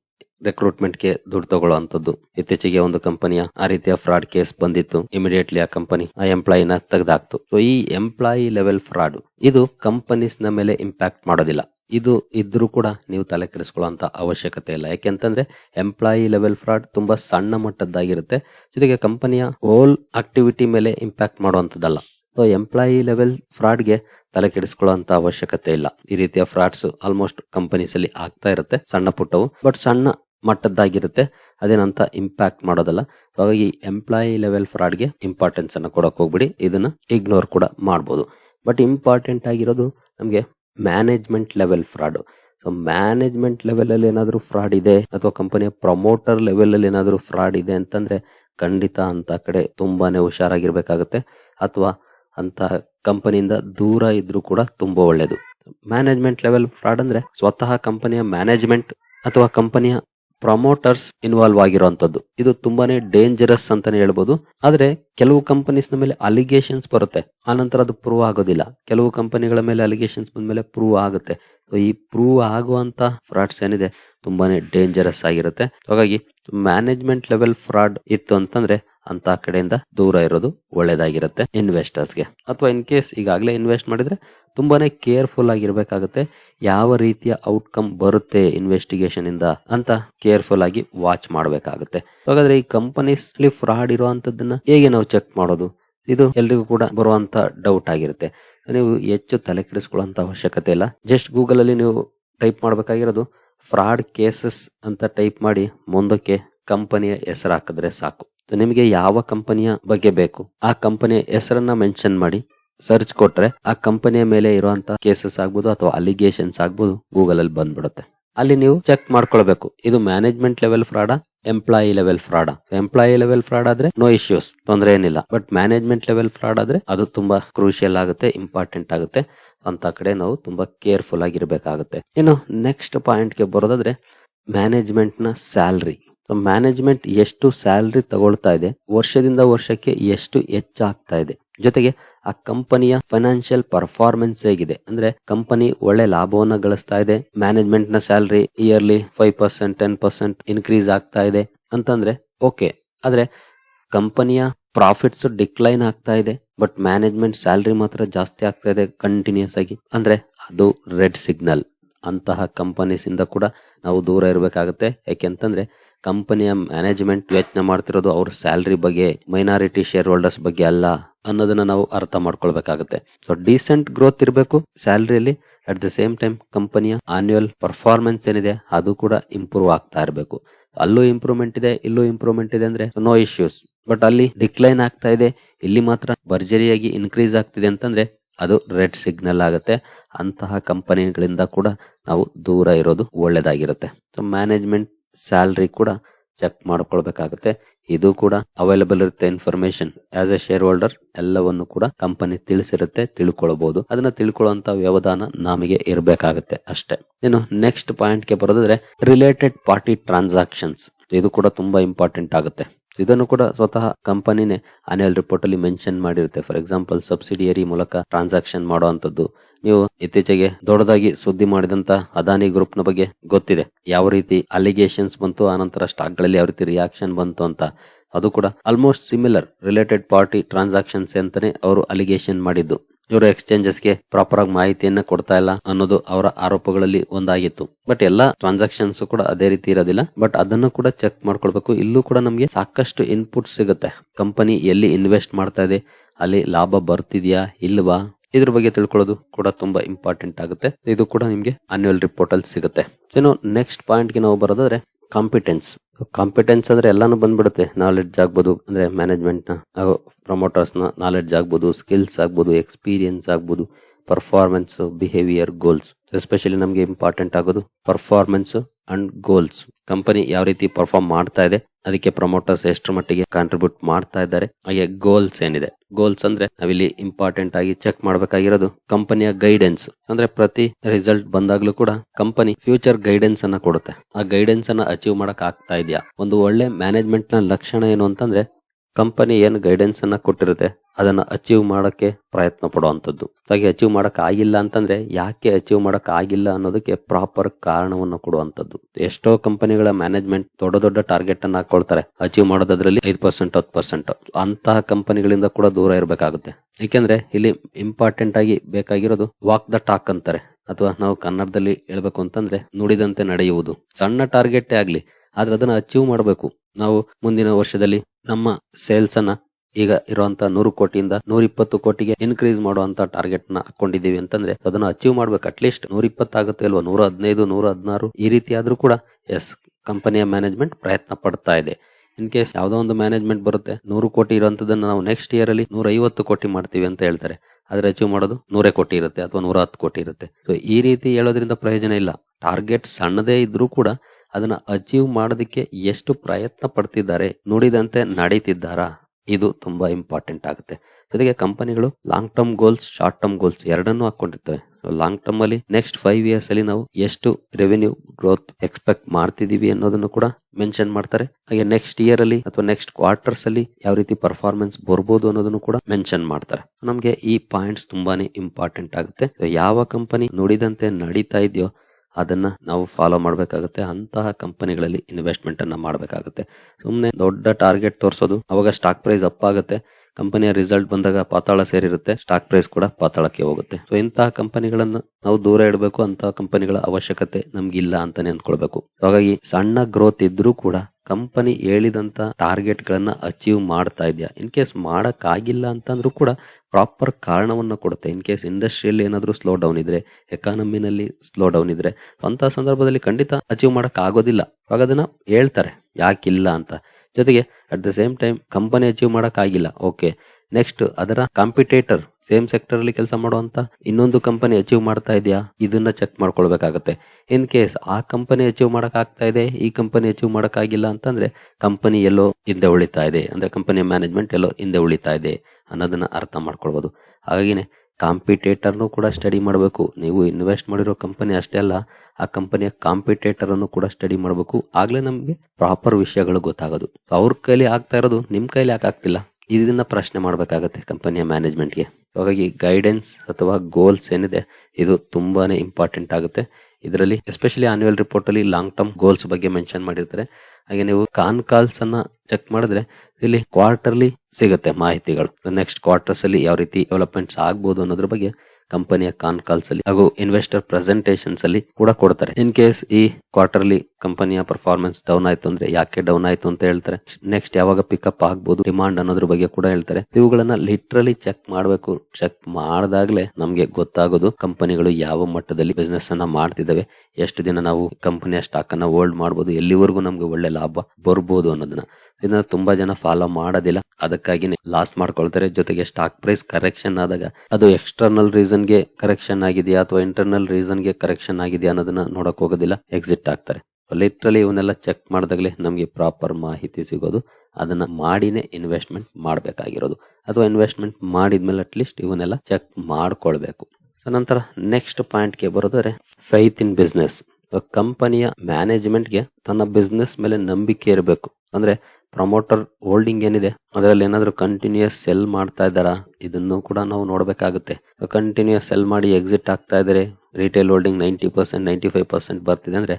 ರೆಕ್ರೂಟ್ಮೆಂಟ್ಗೆ ದುಡ್ಡು ತಗೊಳ್ಳುವಂತದ್ದು ಇತ್ತೀಚೆಗೆ ಒಂದು ಕಂಪನಿಯ ಆ ರೀತಿಯ ಫ್ರಾಡ್ ಕೇಸ್ ಬಂದಿತ್ತು. ಇಮಿಡಿಯೇಟ್ಲಿ ಆ ಕಂಪನಿ ಆ ಎಂಪ್ಲಾಯಿನ ತೆಗೆದಾಕ್ತು ಸೊ ಈ ಎಂಪ್ಲಾಯಿ ಲೆವೆಲ್ ಫ್ರಾಡ್ ಇದು ಕಂಪನೀಸ್ನ ಮೇಲೆ ಇಂಪ್ಯಾಕ್ಟ್ ಮಾಡೋದಿಲ್ಲ. ಇದು ಇದ್ರೂ ಕೂಡ ನೀವು ತಲೆ ಕೆಡಿಸ್ಕೊಳ್ಳುವಂತ ಅವಶ್ಯಕತೆ ಇಲ್ಲ. ಯಾಕೆಂತಂದ್ರೆ ಎಂಪ್ಲಾಯಿ ಲೆವೆಲ್ ಫ್ರಾಡ್ ತುಂಬಾ ಸಣ್ಣ ಮಟ್ಟದ್ದಾಗಿರುತ್ತೆ. ಜೊತೆಗೆ ಕಂಪನಿಯ ಹೋಲ್ ಆಕ್ಟಿವಿಟಿ ಮೇಲೆ ಇಂಪ್ಯಾಕ್ಟ್ ಮಾಡುವಂತದ್ದಲ್ಲ ಸೊ ಎಂಪ್ಲಾಯಿ ಲೆವೆಲ್ ಫ್ರಾಡ್ಗೆ ತಲೆ ಕೆಡಿಸ್ಕೊಳ್ಳುವಂತ ಅವಶ್ಯಕತೆ ಇಲ್ಲ. ಈ ರೀತಿಯ ಫ್ರಾಡ್ಸ್ ಆಲ್ಮೋಸ್ಟ್ ಕಂಪನೀಸ್ ಅಲ್ಲಿ ಆಗ್ತಾ ಇರುತ್ತೆ, ಸಣ್ಣ ಪುಟ್ಟವು. ಬಟ್ ಸಣ್ಣ ಮಟ್ಟದ್ದಾಗಿರುತ್ತೆ, ಅದೇನಂತ ಇಂಪ್ಯಾಕ್ಟ್ ಮಾಡೋದಲ್ಲ. ಹಾಗಾಗಿ ಎಂಪ್ಲಾಯಿ ಲೆವೆಲ್ ಫ್ರಾಡ್ಗೆ ಇಂಪಾರ್ಟೆನ್ಸ್ ಅನ್ನ ಕೊಡಕ್ ಹೋಗ್ಬಿಡಿ. ಇದನ್ನ ಇಗ್ನೋರ್ ಕೂಡ ಮಾಡ್ಬೋದು. ಬಟ್ ಇಂಪಾರ್ಟೆಂಟ್ ಆಗಿರೋದು ನಮಗೆ management level fraud so management level ಅಲ್ಲಿ ಏನಾದರೂ ಫ್ರಾಡ್ ಇದೆ, ಅಥವಾ ಕಂಪನಿಯ ಪ್ರಮೋಟರ್ ಲೆವೆಲ್ ಅಲ್ಲಿ ಏನಾದರೂ ಫ್ರಾಡ್ ಇದೆ ಅಂತಂದ್ರೆ ಖಂಡಿತ ಅಂತ ಕಡೆ ತುಂಬಾನೇ ಹುಷಾರಾಗಿರ್ಬೇಕಾಗತ್ತೆ. ಅಥವಾ ಅಂತ ಕಂಪನಿಯಿಂದ ದೂರ ಇದ್ರೂ ಕೂಡ ತುಂಬಾ ಒಳ್ಳೇದು. ಮ್ಯಾನೇಜ್ಮೆಂಟ್ ಲೆವೆಲ್ ಫ್ರಾಡ್ ಅಂದ್ರೆ ಸ್ವತಃ ಕಂಪನಿಯ ಮ್ಯಾನೇಜ್ಮೆಂಟ್ ಅಥವಾ ಕಂಪನಿಯ ಪ್ರಮೋಟರ್ಸ್ ಇನ್ವಾಲ್ವ್ ಆಗಿರುವಂತದ್ದು. ಇದು ತುಂಬಾನೇ ಡೇಂಜರಸ್ ಅಂತಾನೆ ಹೇಳ್ಬೋದು. ಆದ್ರೆ ಕೆಲವು ಕಂಪನೀಸ್ನ ಮೇಲೆ ಅಲಿಗೇಷನ್ಸ್ ಬರುತ್ತೆ. ಆನಂತರ ಅದು ಪ್ರೂವ್ ಆಗೋದಿಲ್ಲ. ಕೆಲವು ಕಂಪನಿಗಳ ಮೇಲೆ ಅಲಿಗೇಷನ್ಸ್ ಬಂದ್ಮೇಲೆ ಪ್ರೂವ್ ಆಗುತ್ತೆ. ಈ ಪ್ರೂವ್ ಆಗುವಂತ ಫ್ರಾಡ್ಸ್ ಏನಿದೆ ತುಂಬಾನೇ ಡೇಂಜರಸ್ ಆಗಿರುತ್ತೆ. ಹಾಗಾಗಿ ಮ್ಯಾನೇಜ್ಮೆಂಟ್ ಲೆವೆಲ್ ಫ್ರಾಡ್ ಇತ್ತು ಅಂತಂದ್ರೆ ಅಂತ ಕಡೆಯಿಂದ ದೂರ ಇರೋದು ಒಳ್ಳೇದಾಗಿರುತ್ತೆ ಇನ್ವೆಸ್ಟರ್ಸ್ಗೆ ಅಥವಾ ಇನ್ ಕೇಸ್ ಈಗಾಗಲೇ ಇನ್ವೆಸ್ಟ್ ಮಾಡಿದ್ರೆ ತುಂಬಾನೇ ಕೇರ್ಫುಲ್ ಆಗಿರ್ಬೇಕಾಗುತ್ತೆ ಯಾವ ರೀತಿಯ ಔಟ್ಕಮ್ ಬರುತ್ತೆ ಇನ್ವೆಸ್ಟಿಗೇಷನ್ ಇಂದ ಅಂತ ಕೇರ್ಫುಲ್ ಆಗಿ ವಾಚ್ ಮಾಡಬೇಕಾಗುತ್ತೆ. ಹಾಗಾದ್ರೆ ಈ ಕಂಪನೀಸ್ ಫ್ರಾಡ್ ಇರುವಂತದ್ದನ್ನ ಹೇಗೆ ನಾವು ಚೆಕ್ ಮಾಡೋದು? ಇದು ಎಲ್ರಿಗೂ ಕೂಡ ಬರುವಂತ ಡೌಟ್ ಆಗಿರುತ್ತೆ. ನೀವು ಹೆಚ್ಚು ತಲೆ ಕೆಡಿಸ್ಕೊಳ್ಳುವಂತ ಅವಶ್ಯಕತೆ ಇಲ್ಲ. ಜಸ್ಟ್ ಗೂಗಲ್ ಅಲ್ಲಿ ನೀವು ಟೈಪ್ ಮಾಡಬೇಕಾಗಿರೋದು ಫ್ರಾಡ್ ಕೇಸಸ್ ಅಂತ ಟೈಪ್ ಮಾಡಿ ಮುಂದಕ್ಕೆ ಕಂಪನಿಯ ಹೆಸರು ಹಾಕಿದ್ರೆ ಸಾಕು. ನಿಮಗೆ ಯಾವ ಕಂಪನಿಯ ಬಗ್ಗೆ ಬೇಕು? ಆ ಕಂಪನಿಯ ಹೆಸರನ್ನ ಮೆನ್ಷನ್ ಮಾಡಿ ಸರ್ಚ್ ಕೊಟ್ರೆ ಆ ಕಂಪನಿಯ ಮೇಲೆ ಇರುವಂತ ಕೇಸಸ್ ಆಗ್ಬೋದು ಅಥವಾ ಅಲಿಗೇಷನ್ಸ್ ಆಗ್ಬೋದು ಗೂಗಲ್ ಅಲ್ಲಿ ಬಂದ್ಬಿಡುತ್ತೆ. ಅಲ್ಲಿ ನೀವು ಚೆಕ್ ಮಾಡ್ಕೊಳ್ಬೇಕು. ಇದು management level fraud employee level fraud employee level fraud ಆದ್ರೆ ನೋ ಇಶ್ಯೂಸ್ ತೊಂದರೆ ಏನಿಲ್ಲ. ಬಟ್ ಮ್ಯಾನೇಜ್ಮೆಂಟ್ ಲೆವೆಲ್ ಫ್ರಾಡ್ ಆದ್ರೆ ಅದು ತುಂಬಾ ಕ್ರೂಷಿಯಲ್ ಆಗುತ್ತೆ ಇಂಪಾರ್ಟೆಂಟ್ ಆಗುತ್ತೆ ಅಂತ ಕಡೆ ನಾವು ತುಂಬಾ ಕೇರ್ಫುಲ್ ಆಗಿರ್ಬೇಕಾಗುತ್ತೆ. ಇನ್ನು ನೆಕ್ಸ್ಟ್ ಪಾಯಿಂಟ್ಗೆ ಬರೋದಾದ್ರೆ ಮ್ಯಾನೇಜ್ಮೆಂಟ್ನ ಸ್ಯಾಲ್ರಿ ಮ್ಯಾನೇಜ್ಮೆಂಟ್ ಎಷ್ಟು ಸ್ಯಾಲ್ರಿ ತಗೊಳ್ತಾ ಇದೆ, ವರ್ಷದಿಂದ ವರ್ಷಕ್ಕೆ ಎಷ್ಟು ಹೆಚ್ಚಾಗ್ತಾ ಇದೆ. ಜೊತೆಗೆ ಆ ಕಂಪನಿಯ ಫೈನಾನ್ಷಿಯಲ್ ಪರ್ಫಾರ್ಮೆನ್ಸ್ ಹೇಗಿದೆ. ಅಂದ್ರೆ ಕಂಪನಿ ಒಳ್ಳೆ ಲಾಭವನ್ನ ಗಳಿಸ್ತಾ ಇದೆ. ಮ್ಯಾನೇಜ್ಮೆಂಟ್ನ salary yearly five percent ten percent increase ಆಗ್ತಾ ಇದೆ. ಅಂತಂದ್ರೆ ಓಕೆ ಆದ್ರೆ ಕಂಪನಿಯ ಪ್ರಾಫಿಟ್ಸ್ ಡಿಕ್ಲೈನ್ ಆಗ್ತಾ ಇದೆ. ಬಟ್ ಮ್ಯಾನೇಜ್ಮೆಂಟ್ ಸ್ಯಾಲ್ರಿ ಮಾತ್ರ ಜಾಸ್ತಿ ಆಗ್ತಾ ಇದೆ ಕಂಟಿನ್ಯೂಸ್ ಆಗಿ. ಅಂದ್ರೆ ಅದು ರೆಡ್ ಸಿಗ್ನಲ್ ಅಂತಹ ಕಂಪನೀಸ್ ಇಂದ ಕೂಡ ನಾವು ದೂರ ಇರಬೇಕಾಗುತ್ತೆ. ಯಾಕೆಂತಂದ್ರೆ ಕಂಪನಿಯ ಮ್ಯಾನೇಜ್ಮೆಂಟ್ ಯೋಚನೆ ಮಾಡ್ತಿರೋದು ಅವ್ರ ಸ್ಯಾಲ್ರಿ ಬಗ್ಗೆ, ಮೈನಾರಿಟಿ ಶೇರ್ ಹೋಲ್ಡರ್ಸ್ ಬಗ್ಗೆ ಅಲ್ಲ ಅನ್ನೋದನ್ನ ನಾವು ಅರ್ಥ ಮಾಡ್ಕೊಳ್ಬೇಕಾಗುತ್ತೆ. ಸೊ ಡೀಸೆಂಟ್ ಗ್ರೋತ್ ಇರಬೇಕು ಸ್ಯಾಲ್ರಿಯಲ್ಲಿ. ಅಟ್ ದ ಸೇಮ್ ಟೈಮ್ ಕಂಪನಿಯ ಆನ್ಯುವಲ್ ಪರ್ಫಾರ್ಮೆನ್ಸ್ ಏನಿದೆ, ಅದು ಕೂಡ ಇಂಪ್ರೂವ್ ಆಗ್ತಾ ಇರಬೇಕು. ಅಲ್ಲೂ ಇಂಪ್ರೂವ್ಮೆಂಟ್ ಇದೆ, ಇಲ್ಲೂ ಇಂಪ್ರೂವ್ಮೆಂಟ್ ಇದೆ ಅಂದ್ರೆ ನೋ ಇಶ್ಯೂಸ್ ಬಟ್ ಅಲ್ಲಿ ಡಿಕ್ಲೈನ್ ಆಗ್ತಾ ಇದೆ, ಇಲ್ಲಿ ಮಾತ್ರ ಭರ್ಜರಿಯಾಗಿ ಇನ್ಕ್ರೀಸ್ ಆಗ್ತಿದೆ ಅಂತಂದ್ರೆ ಅದು ರೆಡ್ ಸಿಗ್ನಲ್ ಆಗುತ್ತೆ. ಅಂತಹ ಕಂಪನಿಗಳಿಂದ ಕೂಡ ನಾವು ದೂರ ಇರೋದು ಒಳ್ಳೇದಾಗಿರುತ್ತೆ. ಸೊ ಮ್ಯಾನೇಜ್ಮೆಂಟ್ ಸ್ಯಾಲ್ರಿ ಕೂಡ ಚೆಕ್ ಮಾಡ್ಕೊಳ್ಬೇಕಾಗುತ್ತೆ. ಇದು ಕೂಡ ಅವೈಲಬಲ್ ಇರುತ್ತೆ information as a share holder ಎಲ್ಲವನ್ನು ಕೂಡ ಕಂಪನಿ ತಿಳಿಸಿರುತ್ತೆ ತಿಳ್ಕೊಳ್ಬಹುದು ಅದನ್ನ ತಿಳ್ಕೊಳ್ಳುವಂತ ವ್ಯವಧಾನ ನಮಗೆ ಇರಬೇಕಾಗುತ್ತೆ ಅಷ್ಟೇ. ಇನ್ನು ನೆಕ್ಸ್ಟ್ ಪಾಯಿಂಟ್ಗೆ ಬರೋದಾದ್ರೆ ರಿಲೇಟೆಡ್ ಪಾರ್ಟಿ ಟ್ರಾನ್ಸಾಕ್ಷನ್ಸ್ ಇದು ಕೂಡ ತುಂಬಾ ಇಂಪಾರ್ಟೆಂಟ್ ಆಗುತ್ತೆ. ಇದನ್ನು ಕೂಡ ಸ್ವತಃ ಕಂಪನಿನೇ ಅನಿಯಲ್ ರಿಪೋರ್ಟ್ ಅಲ್ಲಿ ಮೆನ್ಷನ್ ಮಾಡಿರುತ್ತೆ. ಫಾರ್ ಎಕ್ಸಾಂಪಲ್ ಸಬ್ಸಿಡಿಯರಿ ಮೂಲಕ ಟ್ರಾನ್ಸಾಕ್ಷನ್ ಮಾಡುವಂತದ್ದು ನೀವು ಇತ್ತೀಚೆಗೆ ದೊಡ್ಡದಾಗಿ ಸುದ್ದಿ ಮಾಡಿದಂತ ಅದಾನಿ ಗ್ರೂಪ್ನ ಬಗ್ಗೆ ಗೊತ್ತಿದೆ. ಯಾವ ರೀತಿ ಅಲಿಗೇಷನ್ಸ್ ಬಂತು, ಆನಂತರ ಸ್ಟಾಕ್ಗಳಲ್ಲಿ ಯಾವ ರೀತಿ ರಿಯಾಕ್ಷನ್ ಬಂತು ಅಂತ ಅದು ಕೂಡ almost similar related party transactions ಅಂತಾನೆ ಅವರು ಅಲಿಗೇಷನ್ ಮಾಡಿದ್ದು. ಇವರು ಎಕ್ಸ್ಚೇಂಜಸ್ಗೆ ಪ್ರಾಪರ್ ಆಗಿ ಮಾಹಿತಿಯನ್ನ ಕೊಡ್ತಾ ಇಲ್ಲ ಅನ್ನೋದು ಅವರ ಆರೋಪಗಳಲ್ಲಿ ಒಂದಾಗಿತ್ತು. ಬಟ್ ಎಲ್ಲಾ ಟ್ರಾನ್ಸಾಕ್ಷನ್ಸ್ ಕೂಡ ಅದೇ ರೀತಿ ಇರೋದಿಲ್ಲ. ಬಟ್ ಅದನ್ನು ಕೂಡ ಚೆಕ್ ಮಾಡ್ಕೊಳ್ಬೇಕು. ಇಲ್ಲೂ ಕೂಡ ನಮಗೆ ಸಾಕಷ್ಟು ಇನ್ಪುಟ್ ಸಿಗುತ್ತೆ. ಕಂಪನಿ ಎಲ್ಲಿ ಇನ್ವೆಸ್ಟ್ ಮಾಡ್ತಾ ಇದೆ, ಅಲ್ಲಿ ಲಾಭ ಬರ್ತಿದ್ಯಾ, ಇಲ್ವಾ? ಇದ್ರ ಬಗ್ಗೆ ತಿಳ್ಕೊಳ್ಳೋದು ಕೂಡ ತುಂಬಾ ಇಂಪಾರ್ಟೆಂಟ್ ಆಗುತ್ತೆ. ಇದು ಕೂಡ ನಿಮ್ಗೆ ಅನ್ಯುವಲ್ ರಿಪೋರ್ಟ್ ಅಲ್ಲಿ ಸಿಗುತ್ತೆ. ಇನ್ನು ನೆಕ್ಸ್ಟ್ ಪಾಯಿಂಟ್ಗೆ ನಾವು ಬರೋದಾದ್ರೆ ಕಾಂಪಿಟೆನ್ಸ್ ಕಾಂಪಿಟೆನ್ಸ್ ಅಂದ್ರೆ ಎಲ್ಲಾನು ಬಂದ್ಬಿಡುತ್ತೆ. ನಾಲೆಡ್ಜ್ ಆಗ್ಬೋದು, ಅಂದ್ರೆ ಮ್ಯಾನೇಜ್ಮೆಂಟ್ನ ಪ್ರಮೋಟರ್ಸ್ನ ನಾಲೆಡ್ಜ್ ಆಗ್ಬೋದು ಸ್ಕಿಲ್ಸ್ ಆಗ್ಬೋದು ಎಕ್ಸ್ಪೀರಿಯನ್ಸ್ ಆಗ್ಬೋದು ಪರ್ಫಾರ್ಮೆನ್ಸ್ ಬಿಹೇವಿಯರ್ ಗೋಲ್ಸ್ ಎಸ್ಪೆಷಲಿ ನಮಗೆ ಇಂಪಾರ್ಟೆಂಟ್ ಆಗೋದು ಪರ್ಫಾರ್ಮೆನ್ಸ್ ಅಂಡ್ ಗೋಲ್ಸ್ ಕಂಪನಿ ಯಾವ ರೀತಿ ಪರ್ಫಾರ್ಮ್ ಮಾಡ್ತಾ ಇದೆ ಅದಕ್ಕೆ ಪ್ರಮೋಟರ್ಸ್ ಎಷ್ಟರ ಮಟ್ಟಿಗೆ ಕಾಂಟ್ರಿಬ್ಯೂಟ್ ಮಾಡ್ತಾ ಇದ್ದಾರೆ. ಹಾಗೆ ಗೋಲ್ಸ್ ಏನಿದೆ? ಗೋಲ್ಸ್ ಅಂದ್ರೆ ನಾವಿಲ್ಲಿ ಇಂಪಾರ್ಟೆಂಟ್ ಆಗಿ ಚೆಕ್ ಮಾಡಬೇಕಾಗಿರೋದು ಕಂಪನಿಯ ಗೈಡೆನ್ಸ್ ಅಂದ್ರೆ ಪ್ರತಿ ರಿಸಲ್ಟ್ ಬಂದಾಗ್ಲೂ ಕೂಡ ಕಂಪನಿ ಫ್ಯೂಚರ್ ಗೈಡೆನ್ಸ್ ಅನ್ನ ಕೊಡುತ್ತೆ. ಆ ಗೈಡೆನ್ಸ್ ಅನ್ನ ಅಚೀವ್ ಮಾಡಕ್ ಆಗ್ತಾ ಇದೆಯಾ? ಒಂದು ಒಳ್ಳೆ ಮ್ಯಾನೇಜ್ಮೆಂಟ್ನ ಲಕ್ಷಣ ಏನು ಅಂತಂದ್ರೆ ಕಂಪನಿ ಏನು ಗೈಡೆನ್ಸ್ ಅನ್ನ ಕೊಟ್ಟಿರುತ್ತೆ, ಅದನ್ನ ಅಚೀವ್ ಮಾಡಕ್ಕೆ ಪ್ರಯತ್ನ ಪಡುವಂಥದ್ದು. ಹಾಗೆ ಅಚೀವ್ ಮಾಡಕ್ ಆಗಿಲ್ಲ ಅಂತಂದ್ರೆ ಯಾಕೆ ಅಚೀವ್ ಮಾಡಕ್ ಆಗಿಲ್ಲ ಅನ್ನೋದಕ್ಕೆ ಪ್ರಾಪರ್ ಕಾರಣವನ್ನು ಕೊಡುವಂಥದ್ದು. ಎಷ್ಟೋ ಕಂಪನಿಗಳ ಮ್ಯಾನೇಜ್ಮೆಂಟ್ ದೊಡ್ಡ ದೊಡ್ಡ ಟಾರ್ಗೆಟ್ ಅನ್ನ ಹಾಕೊಳ್ತಾರೆ. ಅಚೀವ್ ಮಾಡೋದ್ರಲ್ಲಿ ಐದು ಪರ್ಸೆಂಟ್ ಹತ್ತು ಪರ್ಸೆಂಟ್ ಅಂತಹ ಕಂಪನಿಗಳಿಂದ ಕೂಡ ದೂರ ಇರಬೇಕಾಗುತ್ತೆ. ಏಕೆಂದ್ರೆ ಇಲ್ಲಿ ಇಂಪಾರ್ಟೆಂಟ್ ಆಗಿ ಬೇಕಾಗಿರೋದು ವಾಕ್ ದ ಟಾಕ್ ಅಂತಾರೆ. ಅಥವಾ ನಾವು ಕನ್ನಡದಲ್ಲಿ ಹೇಳ್ಬೇಕು ಅಂತಂದ್ರೆ ನುಡಿದಂತೆ ನಡೆಯುವುದು. ಸಣ್ಣ ಟಾರ್ಗೆಟ್ ಆಗ್ಲಿ ಆದ್ರೆ ಅದನ್ನ ಅಚೀವ್ ಮಾಡಬೇಕು. ನಾವು ಮುಂದಿನ ವರ್ಷದಲ್ಲಿ ನಮ್ಮ ಸೇಲ್ಸ್ ಅನ್ನ ಈಗ ಇರುವಂತ ನೂರು ಕೋಟಿಯಿಂದ ನೂರ ಇಪ್ಪತ್ತು ಕೋಟಿಗೆ ಇನ್ಕ್ರೀಸ್ ಮಾಡುವಂತ ಟಾರ್ಗೆಟ್ನ ಹಾಕೊಂಡಿದೀವಿ ಅಂತಂದ್ರೆ ಅದನ್ನ ಅಚೀವ್ ಮಾಡ್ಬೇಕು. ಅಟ್ಲೀಸ್ಟ್ ನೂರ ಇಪ್ಪತ್ತಾಗುತ್ತೆ ಅಲ್ವಾ? ನೂರ ಹದಿನೈದು ನೂರ ಹದಿನಾರು ಈ ರೀತಿ ಆದ್ರೂ ಕೂಡ ಎಸ್ ಕಂಪನಿಯ ಮ್ಯಾನೇಜ್ಮೆಂಟ್ ಪ್ರಯತ್ನ ಪಡ್ತಾ ಇದೆ. ಇನ್ ಕೇಸ್ ಯಾವ್ದೋ ಒಂದು ಮ್ಯಾನೇಜ್ಮೆಂಟ್ ಬರುತ್ತೆ, ನೂರು ಕೋಟಿ ಇರುವಂತದನ್ನ ನಾವು ನೆಕ್ಸ್ಟ್ ಇಯರ್ ಅಲ್ಲಿ ನೂರ ಐವತ್ತು ಕೋಟಿ ಮಾಡ್ತೀವಿ ಅಂತ ಹೇಳ್ತಾರೆ. ಆದ್ರೆ ಅಚೀವ್ ಮಾಡೋದು ನೂರೇ ಕೋಟಿ ಇರುತ್ತೆ ಅಥವಾ ನೂರ ಹತ್ತು ಕೋಟಿ ಇರುತ್ತೆ. ಸೊ ಈ ರೀತಿ ಹೇಳೋದ್ರಿಂದ ಪ್ರಯೋಜನ ಇಲ್ಲ. ಟಾರ್ಗೆಟ್ ಸಣ್ಣದೇ ಇದ್ರೂ ಕೂಡ ಅದನ್ನ ಅಚೀವ್ ಮಾಡೋದಕ್ಕೆ ಎಷ್ಟು ಪ್ರಯತ್ನ ಪಡ್ತಿದ್ದಾರೆ ನುಡಿದಂತೆ ನಡೀತಿದ್ದಾರಾ? ಇದು ತುಂಬಾ ಇಂಪಾರ್ಟೆಂಟ್ ಆಗುತ್ತೆ. ಜೊತೆಗೆ ಕಂಪನಿಗಳು long term goals short term goals ಎರಡನ್ನೂ ಹಾಕೊಂಡಿರ್ತವೆ ಲಾಂಗ್ ಟರ್ಮ್ ಅಲ್ಲಿ ನೆಕ್ಸ್ಟ್ ಫೈವ್ ಇಯರ್ಸ್ ಅಲ್ಲಿ ನಾವು ಎಷ್ಟು ರೆವೆನ್ಯೂ ಗ್ರೋತ್ ಎಕ್ಸ್ಪೆಕ್ಟ್ ಮಾಡ್ತಿದೀವಿ ಅನ್ನೋದನ್ನು ಕೂಡ ಮೆನ್ಷನ್ ಮಾಡ್ತಾರೆ. ಹಾಗೆ ನೆಕ್ಸ್ಟ್ ಇಯರ್ ಅಲ್ಲಿ ಅಥವಾ ನೆಕ್ಸ್ಟ್ ಕ್ವಾರ್ಟರ್ಸ್ ಅಲ್ಲಿ ಯಾವ ರೀತಿ ಪರ್ಫಾರ್ಮೆನ್ಸ್ ಬರ್ಬೋದು ಅನ್ನೋದನ್ನು ಕೂಡ ಮೆನ್ಷನ್ ಮಾಡ್ತಾರೆ. ನಮಗೆ ಈ ಪಾಯಿಂಟ್ಸ್ ತುಂಬಾನೇ ಇಂಪಾರ್ಟೆಂಟ್ ಆಗುತ್ತೆ. ಯಾವ ಕಂಪನಿ ನುಡಿದಂತೆ ನಡೀತಾ ಇದೆಯೋ ಅದನ್ನ ನಾವು ಫಾಲೋ ಮಾಡಬೇಕಾಗುತ್ತೆ. ಅಂತಹ ಕಂಪನಿಗಳಲ್ಲಿ ಇನ್ವೆಸ್ಟ್ಮೆಂಟ್ ಅನ್ನ ಮಾಡಬೇಕಾಗುತ್ತೆ. ಸುಮ್ಮನೆ ದೊಡ್ಡ ಟಾರ್ಗೆಟ್ ತೋರಿಸೋದು ಅವಾಗ ಸ್ಟಾಕ್ ಪ್ರೈಸ್ ಅಪ್ ಆಗುತ್ತೆ. ಕಂಪನಿಯ ರಿಸಲ್ಟ್ ಬಂದಾಗ ಪಾತಾಳ ಸೇರಿರುತ್ತೆ, ಸ್ಟಾಕ್ ಪ್ರೈಸ್ ಕೂಡ ಪಾತಾಳಕ್ಕೆ ಹೋಗುತ್ತೆ. ಸೊ ಇಂತಹ ಕಂಪನಿಗಳನ್ನ ನಾವು ದೂರ ಇಡಬೇಕು ಅಂತ ಕಂಪನಿಗಳ ಅವಶ್ಯಕತೆ ನಮ್ಗಿಲ್ಲ ಅಂತಾನೆ ಅಂದ್ಕೊಳ್ಬೇಕು. ಹಾಗಾಗಿ, ಸಣ್ಣ ಗ್ರೋತ್ ಇದ್ರೂ ಕೂಡ ಕಂಪನಿ ಹೇಳಿದಂತ ಟಾರ್ಗೆಟ್ ಗಳನ್ನ ಅಚೀವ್ ಮಾಡ್ತಾ ಇದೆಯಾ? ಇನ್ ಕೇಸ್ ಮಾಡಕ್ ಆಗಿಲ್ಲ ಅಂತಂದ್ರೂ ಕೂಡ ಪ್ರಾಪರ್ ಕಾರಣವನ್ನ ಕೊಡುತ್ತೆ. ಇನ್ ಕೇಸ್ ಇಂಡಸ್ಟ್ರಿಯಲ್ಲಿ ಏನಾದರೂ ಸ್ಲೋ ಡೌನ್ ಇದ್ರೆ ಎಕಾನಮಿನಲ್ಲಿ ಸ್ಲೋ ಡೌನ್ ಇದ್ರೆ ಅಂತ ಸಂದರ್ಭದಲ್ಲಿ ಖಂಡಿತ ಅಚೀವ್ ಮಾಡಕ್ ಆಗೋದಿಲ್ಲ ಅವಾಗ ಅದನ್ನ ಹೇಳ್ತಾರೆ, ಯಾಕಿಲ್ಲ ಅಂತ. ಜೊತೆಗೆ at the same time company achieve ಮಾಡಕ್ ಆಗಿಲ್ಲ ಓಕೆ ನೆಕ್ಸ್ಟ್ ಅದರ ಕಾಂಪಿಟೇಟರ್ ಸೇಮ್ ಸೆಕ್ಟರ್ ಅಲ್ಲಿ ಕೆಲಸ ಮಾಡುವಂತ ಇನ್ನೊಂದು ಕಂಪನಿ ಅಚೀವ್ ಮಾಡ್ತಾ ಇದೆಯಾ? ಇದನ್ನ ಚೆಕ್ ಮಾಡ್ಕೊಳ್ಬೇಕಾಗತ್ತೆ. ಇನ್ ಕೇಸ್ ಆ ಕಂಪನಿ ಅಚೀವ್ ಮಾಡಕ್ ಆಗ್ತಾ ಇದೆ, ಈ ಕಂಪನಿ ಅಚೀವ್ ಮಾಡಕ್ ಆಗಿಲ್ಲ ಅಂತಂದ್ರೆ ಕಂಪನಿ ಎಲ್ಲೋ ಹಿಂದೆ ಉಳಿತಾ ಇದೆ. ಅಂದ್ರೆ ಕಂಪನಿಯ ಮ್ಯಾನೇಜ್ಮೆಂಟ್ ಎಲ್ಲೋ ಹಿಂದೆ ಉಳಿತಾ ಇದೆ ಅನ್ನೋದನ್ನ ಅರ್ಥ ಮಾಡ್ಕೊಳ್ಬಹುದು ಹಾಗಾಗಿನೇ ಕಾಂಪಿಟೇಟರ್ನು ಕೂಡ ಸ್ಟಡಿ ಮಾಡಬೇಕು. ನೀವು ಇನ್ವೆಸ್ಟ್ ಮಾಡಿರೋ ಕಂಪನಿ ಅಷ್ಟೇ ಅಲ್ಲ, ಆ ಕಂಪನಿಯ ಕಾಂಪಿಟೇಟರ್ ಅನ್ನು ಕೂಡ ಸ್ಟಡಿ ಮಾಡಬೇಕು. ಆಗ್ಲೇ ನಮ್ಗೆ ಪ್ರಾಪರ್ ವಿಷಯಗಳು ಗೊತ್ತಾಗೋದು. ಅವ್ರ ಕೈಲಿ ಆಗ್ತಾ ಇರೋದು, ನಿಮ್ ಕೈಲಿ ಯಾಕೆ ಆಗ್ತಿಲ್ಲ? ಇದನ್ನ ಪ್ರಶ್ನೆ ಮಾಡಬೇಕಾಗತ್ತೆ ಕಂಪನಿಯ ಮ್ಯಾನೇಜ್ಮೆಂಟ್ಗೆ. ಹಾಗಾಗಿ ಗೈಡೆನ್ಸ್ ಅಥವಾ ಗೋಲ್ಸ್ ಏನಿದೆ, ಇದು ತುಂಬಾನೇ ಇಂಪಾರ್ಟೆಂಟ್ ಆಗುತ್ತೆ. ಇದರಲ್ಲಿ ಎಸ್ಪೆಷಲಿ ಆನ್ಯುವಲ್ ರಿಪೋರ್ಟ್ ಅಲ್ಲಿ ಲಾಂಗ್ ಟರ್ಮ್ ಗೋಲ್ಸ್ ಬಗ್ಗೆ ಮೆನ್ಷನ್ ಮಾಡಿರ್ತಾರೆ. ಹಾಗೆ ನೀವು ಕಾನ್ ಕಾಲ್ಸ್ ಅನ್ನ ಚೆಕ್ ಮಾಡಿದ್ರೆ, ಇಲ್ಲಿ ಕ್ವಾರ್ಟರ್ಲಿ ಸಿಗುತ್ತೆ ಮಾಹಿತಿಗಳು. ನೆಕ್ಸ್ಟ್ ಕ್ವಾರ್ಟರ್ಸ್ ಅಲ್ಲಿ ಯಾವ ರೀತಿ ಡೆವಲಪ್ಮೆಂಟ್ಸ್ ಆಗ್ಬೋದು ಅನ್ನೋದ್ರ ಬಗ್ಗೆ ಕಂಪನಿಯ ಕಾನ್ ಕಾಲ್ಸ್ ಅಲ್ಲಿ ಹಾಗೂ ಇನ್ವೆಸ್ಟರ್ ಪ್ರೆಸೆಂಟೇಷನ್ಸ್ ಅಲ್ಲಿ ಕೂಡ ಕೊಡ್ತಾರೆ. ಇನ್ ಕೇಸ್ ಈ ಕ್ವಾರ್ಟರ್ಲಿ ಕಂಪನಿಯ ಪರ್ಫಾರ್ಮೆನ್ಸ್ ಡೌನ್ ಆಯ್ತು ಅಂದ್ರೆ ಯಾಕೆ ಡೌನ್ ಆಯ್ತು ಅಂತ ಹೇಳ್ತಾರೆ. ನೆಕ್ಸ್ಟ್ ಯಾವಾಗ ಪಿಕಪ್ ಆಗ್ಬೋದು ಡಿಮಾಂಡ್ ಅನ್ನೋದ್ರ ಬಗ್ಗೆ ಕೂಡ ಹೇಳ್ತಾರೆ. ಇವುಗಳನ್ನ ಲಿಟ್ರಲಿ ಚೆಕ್ ಮಾಡಬೇಕು. ಚೆಕ್ ಮಾಡಿದಾಗ್ಲೇ ನಮ್ಗೆ ಗೊತ್ತಾಗೋದು ಕಂಪನಿಗಳು ಯಾವ ಮಟ್ಟದಲ್ಲಿ ಬಿಸ್ನೆಸ್ ಅನ್ನ ಮಾಡ್ತಿದ್ದಾವೆ ಎಷ್ಟು ದಿನ ನಾವು ಕಂಪನಿಯ ಸ್ಟಾಕ್ ಅನ್ನ ಹೋಲ್ಡ್ ಮಾಡಬಹುದು ಎಲ್ಲಿವರೆಗೂ ನಮ್ಗೆ ಒಳ್ಳೆ ಲಾಭ ಬರ್ಬೋದು ಅನ್ನೋದನ್ನ. ಇದನ್ನ ತುಂಬಾ ಜನ ಫಾಲೋ ಮಾಡೋದಿಲ್ಲ. ಅದಕ್ಕಾಗಿ ಲಾಸ್ ಮಾಡ್ಕೊಳ್ತಾರೆ. ಜೊತೆಗೆ ಸ್ಟಾಕ್ ಪ್ರೈಸ್ ಕರೆಕ್ಷನ್ ಆದಾಗ ಅದು ಎಕ್ಸ್ಟರ್ನಲ್ ರೀಸನ್ಗೆ ಕರೆಕ್ಷನ್ ಆಗಿದೆಯಾ ಅಥವಾ ಇಂಟರ್ನಲ್ ರೀಸನ್ಗೆ ಕರೆಕ್ಷನ್ ಆಗಿದೆಯಾ ಅನ್ನೋದನ್ನ ನೋಡಕ್ ಹೋಗೋದಿಲ್ಲ. ಎಕ್ಸಿಟ್ ಆಗ್ತಾರೆ. ಲಿಟ್ರಲಿ ಇವನ್ನೆಲ್ಲ ಚೆಕ್ ಮಾಡಿದಾಗಲೇ ನಮಗೆ ಪ್ರಾಪರ್ ಮಾಹಿತಿ ಸಿಗೋದು. ಅದನ್ನ ಮಾಡಿನೇ ಇನ್ವೆಸ್ಟ್ಮೆಂಟ್ ಮಾಡಬೇಕಾಗಿರೋದು. ಅಥವಾ ಇನ್ವೆಸ್ಟ್ಮೆಂಟ್ ಮಾಡಿದ್ಮೇಲೆ ಅಟ್ಲೀಸ್ಟ್ ಇವನ್ನೆಲ್ಲ ಚೆಕ್ ಮಾಡ್ಕೊಳ್ಬೇಕು. ಸೊ ನಂತರ ನೆಕ್ಸ್ಟ್ ಪಾಯಿಂಟ್ಗೆ ಬರೋದಾದ್ರೆ ಫೈತ್ ಇನ್ ಬಿಸ್ನೆಸ್ ಕಂಪನಿಯ ಮ್ಯಾನೇಜ್ಮೆಂಟ್ಗೆ ತನ್ನ ಬಿಸ್ನೆಸ್ ಮೇಲೆ ನಂಬಿಕೆ ಇರಬೇಕು. ಅಂದ್ರೆ ಪ್ರಮೋಟರ್ ಹೋಲ್ಡಿಂಗ್ ಏನಿದೆ, ಅದರಲ್ಲಿ ಏನಾದರೂ ಕಂಟಿನ್ಯೂಸ್ ಸೆಲ್ ಮಾಡ್ತಾ ಇದ್ದಾರಾ, ಇದನ್ನು ಕೂಡ ನಾವು ನೋಡಬೇಕಾಗುತ್ತೆ. ಕಂಟಿನ್ಯೂಸ್ ಸೆಲ್ ಮಾಡಿ ಎಕ್ಸಿಟ್ ಆಗ್ತಾ ಇದ್ರೆ retail holding ninety percent ninety five percent ಬರ್ತಿದೆ ಅಂದ್ರೆ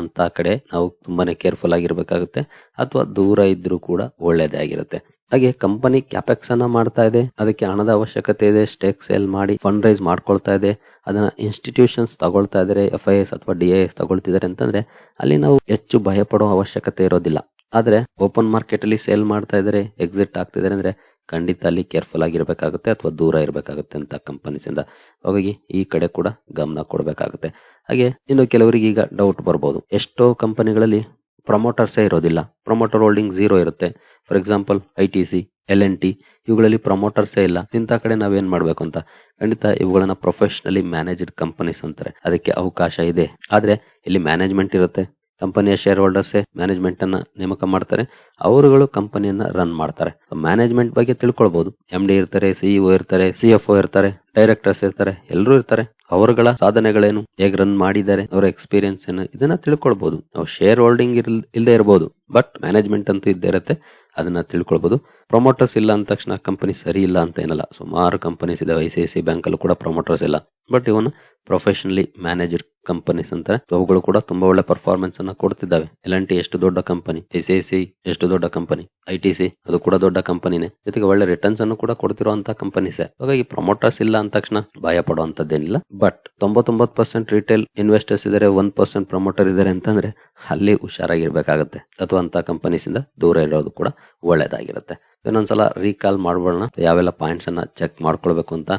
ಅಂತ ಕಡೆ ನಾವು ತುಂಬಾನೇ ಕೇರ್ಫುಲ್ ಆಗಿರ್ಬೇಕಾಗುತ್ತೆ. ಅಥವಾ ದೂರ ಇದ್ರೂ ಕೂಡ ಒಳ್ಳೇದೇ ಆಗಿರುತ್ತೆ. ಹಾಗೆ ಕಂಪನಿ ಕ್ಯಾಪೆಕ್ಸ್ ಅನ್ನ ಮಾಡ್ತಾ ಇದೆ, ಅದಕ್ಕೆ ಹಣದ ಅವಶ್ಯಕತೆ ಇದೆ ಸ್ಟೇಕ್ ಸೇಲ್ ಮಾಡಿ ಫಂಡ್ ರೈಸ್ ಮಾಡ್ಕೊಳ್ತಾ ಇದೆ, ಅದನ್ನ ಇನ್ಸ್ಟಿಟ್ಯೂಷನ್ಸ್ ತಗೊಳ್ತಾ ಇದ್ರೆ ಎಫ್ ಐ ಎಸ್ ಅಥವಾ ಡಿ ಐ ಎಸ್ ತಗೊಳ್ತಿದ್ದಾರೆ ಅಂತಂದ್ರೆ ಅಲ್ಲಿ ನಾವು ಹೆಚ್ಚು ಭಯಪಡೋ ಅವಶ್ಯಕತೆ ಇರೋದಿಲ್ಲ. ಆದ್ರೆ ಓಪನ್ ಮಾರ್ಕೆಟ್ ಅಲ್ಲಿ ಸೇಲ್ ಮಾಡ್ತಾ ಇದ್ದಾರೆ ಎಕ್ಸಿಟ್ ಆಗ್ತಿದ್ದಾರೆ ಅಂದ್ರೆ ಖಂಡಿತ ಅಲ್ಲಿ ಕೇರ್ಫುಲ್ ಆಗಿರ್ಬೇಕಾಗುತ್ತೆ ಅಥವಾ ದೂರ ಇರಬೇಕಾಗುತ್ತೆ ಅಂತ ಕಂಪನೀಸ್ ಇಂದ. ಹಾಗಾಗಿ ಈ ಕಡೆ ಕೂಡ ಗಮನ ಕೊಡಬೇಕಾಗುತ್ತೆ. ಹಾಗೆ ಇನ್ನು ಕೆಲವರಿಗೆ ಈಗ ಡೌಟ್ ಬರ್ಬೋದು. ಎಷ್ಟೋ ಕಂಪನಿಗಳಲ್ಲಿ ಪ್ರಮೋಟರ್ಸೇ ಇರೋದಿಲ್ಲ. ಪ್ರಮೋಟರ್ ಹೋಲ್ಡಿಂಗ್ ಝೀರೋ ಇರುತ್ತೆ. For example I T C L N T ಇವುಗಳಲ್ಲಿ ಪ್ರಮೋಟರ್ಸೇ ಇಲ್ಲ. ಇಂಥ ಕಡೆ ನಾವೇನ್ ಮಾಡಬೇಕು ಅಂತ? ಖಂಡಿತ ಇವುಗಳನ್ನ ಪ್ರೊಫೆಷನಲಿ ಮ್ಯಾನೇಜ್ಡ್ ಕಂಪನೀಸ್ ಅಂತಾರೆ. ಅದಕ್ಕೆ ಅವಕಾಶ ಇದೆ. ಆದ್ರೆ ಇಲ್ಲಿ ಮ್ಯಾನೇಜ್ಮೆಂಟ್ ಇರುತ್ತೆ. ಕಂಪನಿಯ ಶೇರ್ ಹೋಲ್ಡರ್ಸ್ ಮ್ಯಾನೇಜ್ಮೆಂಟ್ ಅನ್ನ ನೇಮಕ ಮಾಡ್ತಾರೆ. ಅವರುಗಳು ಕಂಪನಿಯನ್ನ ರನ್ ಮಾಡ್ತಾರೆ. ಮ್ಯಾನೇಜ್ಮೆಂಟ್ ಬಗ್ಗೆ ತಿಳ್ಕೊಳ್ಬಹುದು ಎಂ ಡಿ ಇರ್ತಾರೆ ಸಿಇಒ ಇರ್ತಾರೆ ಸಿ ಎಫ್ ಒ ಇರ್ತಾರೆ ಡೈರೆಕ್ಟರ್ಸ್ ಇರ್ತಾರೆ, ಎಲ್ಲರೂ ಇರ್ತಾರೆ. ಅವರುಗಳ ಸಾಧನೆಗಳೇನು? ಹೇಗ್ ರನ್ ಮಾಡಿದ್ದಾರೆ? ಅವರ ಎಕ್ಸ್ಪೀರಿಯನ್ಸ್ ಏನು? ಇದನ್ನ ತಿಳ್ಕೊಳ್ಬಹುದು ನಾವು ಶೇರ್ ಹೋಲ್ಡಿಂಗ್ ಇಲ್ಲದೆ ಇರಬಹುದು ಬಟ್ ಮ್ಯಾನೇಜ್ಮೆಂಟ್ ಅಂತೂ ಇದ್ದೇ ಇರುತ್ತೆ. ಅದನ್ನ ತಿಳ್ಕೊಳ್ಬಹುದು ಪ್ರೊಮೋಟರ್ಸ್ ಇಲ್ಲ ಅಂದ ತಕ್ಷಣ ಕಂಪನಿ ಸರಿ ಇಲ್ಲ ಅಂತ ಏನಲ್ಲ. ಸುಮಾರು ಕಂಪನೀಸ್ ಇದಾವೆ. ಐ ಸಿ ಬ್ಯಾಂಕ್ ಅಲ್ಲೂ ಕೂಡ ಪ್ರೊಮೋಟರ್ಸ್ ಇಲ್ಲ. ಬಟ್ ಇವನು ಪ್ರೊಫೆಷನಲಿ ಮ್ಯಾನೇಜರ್ ಕಂಪನೀಸ್ ಅಂತಾರೆ. ಅವುಗಳು ಕೂಡ ತುಂಬಾ ಒಳ್ಳೆ ಪರ್ಫಾರ್ಮೆನ್ಸ್ ಅನ್ನ ಕೊಡ್ತಿದ್ದಾವೆ. ಎಲ್ ಎಷ್ಟು ದೊಡ್ಡ company I C I C ಎಷ್ಟು ದೊಡ್ಡ ಕಂಪನಿ ಐ ಟಿ ಸಿ ಅದು ಕೂಡ ದೊಡ್ಡ ಕಂಪನಿನೇ ಜೊತೆಗೆ ಒಳ್ಳೆ ರಿಟರ್ನ್ಸ್ ಅನ್ನು ಕೂಡ ಕೊಡ್ತಿರುವಂತಹ ಕಂಪನೀಸ್ ಹಾಗಾಗಿ ಪ್ರೊಮೋಟರ್ಸ್ ಇಲ್ಲ ಅಂದ ತಕ್ಷಣ ಭಯ ಪಡುವಂತದ್ದೇನಿಲ್ಲ ಬಟ್ ತೊಂಬತ್ತೊಂಬತ್ತು ಪರ್ಸೆಂಟ್ ರಿಟೇಲ್ ಇನ್ವೆಸ್ಟರ್ಸ್ ಇದ್ದಾರೆ ಒನ್ ಪರ್ಸೆಂಟ್ ಪ್ರಮೋಟರ್ ಇದ್ದಾರೆ ಅಂತಂದ್ರೆ ಅಲ್ಲಿ ಹುಷಾರಾಗಿರ್ಬೇಕಾಗತ್ತೆ. ಅಥವಾ ಅಂತ ಕಂಪನೀಸ್ ಇಂದ ದೂರ ಇರೋದು ಕೂಡ ಒಳ್ಳೇದಾಗಿರುತ್ತೆ. ಇನ್ನೊಂದ್ಸಲ ರೀಕಾಲ್ ಮಾಡ್ಬೋಣ ಯಾವೆಲ್ಲ ಪಾಯಿಂಟ್ಸ್ ಅನ್ನ ಚೆಕ್ ಮಾಡ್ಕೊಳ್ಬೇಕು ಅಂತ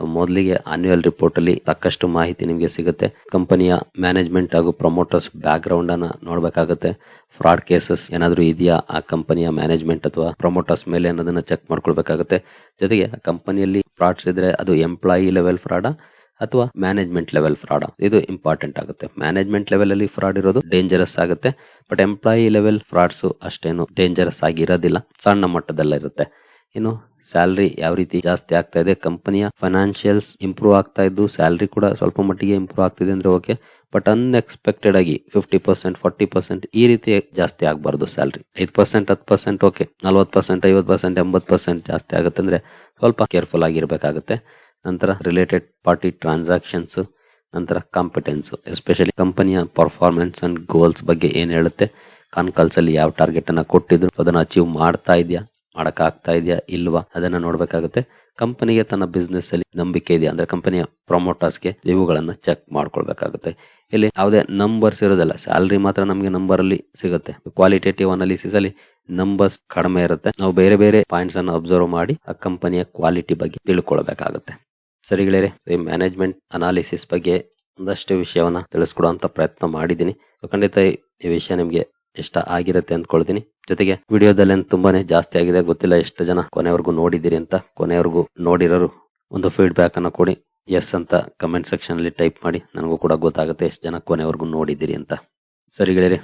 ಮೊದಲಿಗೆ ಆನ್ಯುವಲ್ ರಿಪೋರ್ಟ್ ಅಲ್ಲಿ ಸಾಕಷ್ಟು ಮಾಹಿತಿ ನಿಮಗೆ ಸಿಗುತ್ತೆ. ಕಂಪನಿಯ ಮ್ಯಾನೇಜ್ಮೆಂಟ್ ಹಾಗೂ ಪ್ರಮೋಟರ್ಸ್ ಬ್ಯಾಕ್ ಗ್ರೌಂಡ್ ಅನ್ನ ನೋಡ್ಬೇಕಾಗುತ್ತೆ. ಫ್ರಾಡ್ ಕೇಸಸ್ ಏನಾದರೂ ಇದೆಯಾ ಆ ಕಂಪನಿಯ ಮ್ಯಾನೇಜ್ಮೆಂಟ್ ಅಥವಾ ಪ್ರಮೋಟರ್ಸ್ ಮೇಲೆ ಅನ್ನೋದನ್ನ ಚೆಕ್ ಮಾಡ್ಕೊಳ್ಬೇಕಾಗುತ್ತೆ. ಜೊತೆಗೆ ಕಂಪನಿಯಲ್ಲಿ ಫ್ರಾಡ್ಸ್ ಇದ್ರೆ ಅದು ಎಂಪ್ಲಾಯಿ ಲೆವೆಲ್ ಫ್ರಾಡ್ ಅಥವಾ ಮ್ಯಾನೇಜ್ಮೆಂಟ್ ಲೆವೆಲ್ ಫ್ರಾಡ್ ಇದು ಇಂಪಾರ್ಟೆಂಟ್ ಆಗುತ್ತೆ. ಮ್ಯಾನೇಜ್ಮೆಂಟ್ ಲೆವೆಲ್ ಅಲ್ಲಿ ಫ್ರಾಡ್ ಇರೋದು ಡೇಂಜರಸ್ ಆಗುತ್ತೆ. ಬಟ್ ಎಂಪ್ಲಾಯಿ ಲೆವೆಲ್ ಫ್ರಾಡ್ಸ್ ಅಷ್ಟೇನು ಡೇಂಜರಸ್ ಆಗಿರೋದಿಲ್ಲ. ಸಣ್ಣ ಮಟ್ಟದಲ್ಲ ಇರುತ್ತೆ. ಇನ್ನು ಸ್ಯಾಲ್ರಿ ಯಾವ ರೀತಿ ಜಾಸ್ತಿ ಆಗ್ತಾ ಇದೆ? ಕಂಪನಿಯ ಫೈನಾನ್ಷಿಯಲ್ಸ್ ಇಂಪ್ರೂವ್ ಆಗ್ತಾ ಇದ್ದು ಸ್ಯಾಲ್ರಿ ಕೂಡ ಸ್ವಲ್ಪ ಮಟ್ಟಿಗೆ ಇಂಪ್ರೂವ್ ಆಗ್ತಿದೆ ಅಂದ್ರೆ ಓಕೆ ಬಟ್ ಅನ್ಎಕ್ಸ್ಪೆಕ್ಟೆಡ್ ಆಗಿ ಫಿಫ್ಟಿ ಪರ್ಸೆಂಟ್ ಫಾರ್ಟಿ ಪರ್ಸೆಂಟ್ ಈ ರೀತಿ ಜಾಸ್ತಿ ಆಗಬಾರ್ದು ಸ್ಯಾಲ್ರಿ ಐದು ಪರ್ಸೆಂಟ್ ಹತ್ತು ಪರ್ಸೆಂಟ್ ಓಕೆ ನಲ್ವತ್ತು ಪರ್ಸೆಂಟ್ ಐವತ್ತು ಪರ್ಸೆಂಟ್ ಎಂಬತ್ತು ಪರ್ಸೆಂಟ್ ಜಾಸ್ತಿ ಆಗುತ್ತೆ ಅಂದ್ರೆ ಸ್ವಲ್ಪ ಕೇರ್ಫುಲ್ ಆಗಿರ್ಬೇಕಾಗುತ್ತೆ. ನಂತರ ರಿಲೇಟೆಡ್ ಪಾರ್ಟಿ ಟ್ರಾನ್ಸಾಕ್ಷನ್ಸ್ ನಂತರ ಕಾಂಪಿಟೆನ್ಸ್ ಎಸ್ಪೆಷಲಿ ಕಂಪನಿಯ ಪರ್ಫಾರ್ಮೆನ್ಸ್ ಅಂಡ್ ಗೋಲ್ಸ್ ಬಗ್ಗೆ ಏನು ಹೇಳುತ್ತೆ? ಕಾನ್ಕಾಲ್ಸ್ ಅಲ್ಲಿ ಯಾವ ಟಾರ್ಗೆಟ್ ಅನ್ನ ಕೊಟ್ಟಿದ್ರು, ಅದನ್ನ ಅಚೀವ್ ಮಾಡ್ತಾ ಇದೆಯಾ? ಮಾಡಕ್ ಆಗ್ತಾ ಇದೆಯಾ? ಇಲ್ವಾ? ಅದನ್ನ ನೋಡ್ಬೇಕಾಗುತ್ತೆ. ಕಂಪನಿಗೆ ತನ್ನ ಬಿಸ್ನೆಸ್ ಅಲ್ಲಿ ನಂಬಿಕೆ ಇದೆಯಾ? ಅಂದ್ರೆ ಕಂಪನಿಯ ಪ್ರಮೋಟರ್ಸ್ಗೆ ಇವುಗಳನ್ನ ಚೆಕ್ ಮಾಡ್ಕೊಳ್ಬೇಕಾಗುತ್ತೆ. ಇಲ್ಲಿ ಯಾವುದೇ ನಂಬರ್ಸ್ ಇರೋದಿಲ್ಲ ಸ್ಯಾಲ್ರಿ ಮಾತ್ರ ನಮಗೆ ನಂಬರ್ ಅಲ್ಲಿ ಸಿಗುತ್ತೆ. ಕ್ವಾಲಿಟೇಟಿವ್ ಅನಾಲಿಸಿಸ್ ಅಲ್ಲಿ ನಂಬರ್ಸ್ ಕಡಿಮೆ ಇರುತ್ತೆ. ನಾವು ಬೇರೆ ಬೇರೆ ಪಾಯಿಂಟ್ಸ್ ಅನ್ನು ಅಬ್ಸರ್ವ್ ಮಾಡಿ ಆ ಕಂಪನಿಯ ಕ್ವಾಲಿಟಿ ಬಗ್ಗೆ ತಿಳ್ಕೊಳ್ಬೇಕಾಗುತ್ತೆ. ಸರಿ ಗೆಳೆಯರೆ ಮ್ಯಾನೇಜ್ಮೆಂಟ್ ಅನಾಲಿಸಿಸ್ ಬಗ್ಗೆ ಒಂದಷ್ಟು ವಿಷಯವನ್ನ ತಿಳಿಸ್ಕೊಡುವಂತ ಪ್ರಯತ್ನ ಮಾಡಿದ್ದೀನಿ. ಖಂಡಿತ ಈ- ವಿಷಯ ನಿಮ್ಗೆ ಇಷ್ಟ ಆಗಿರುತ್ತೆ ಅಂದ್ಕೊಳ್ತೀನಿ. ಜೊತೆಗೆ ವಿಡಿಯೋದಲ್ಲಿ ತುಂಬಾನೇ ಜಾಸ್ತಿ ಆಗಿದೆ. ಗೊತ್ತಿಲ್ಲ ಎಷ್ಟು ಜನ ಕೊನೆವರೆಗೂ ನೋಡಿದ್ದೀರಿ ಅಂತ. ಕೊನೆವರೆಗೂ ನೋಡಿರೋರು ಒಂದು ಫೀಡ್ಬ್ಯಾಕ್ ಅನ್ನ ಕೊಡಿ. ಎಸ್ ಅಂತ ಕಮೆಂಟ್ ಸೆಕ್ಷನ್ ಅಲ್ಲಿ ಟೈಪ್ ಮಾಡಿ. ನನಗೂ ಕೂಡ ಗೊತ್ತಾಗುತ್ತೆ ಎಷ್ಟು ಜನ ಕೊನೆವರೆಗೂ ನೋಡಿದ್ದೀರಿ ಅಂತ. ಸರಿ ಗೆಳೆಯರೆ,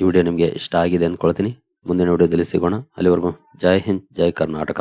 ಈ ವಿಡಿಯೋ ನಿಮಗೆ ಇಷ್ಟ ಆಗಿದೆ ಅಂದ್ಕೊಳ್ತೀನಿ. ಮುಂದಿನ ವಿಡಿಯೋದಲ್ಲಿ ಸಿಗೋಣ. ಅಲ್ಲಿವರೆಗೂ ಜೈ ಹಿಂದ್, ಜೈ ಕರ್ನಾಟಕ.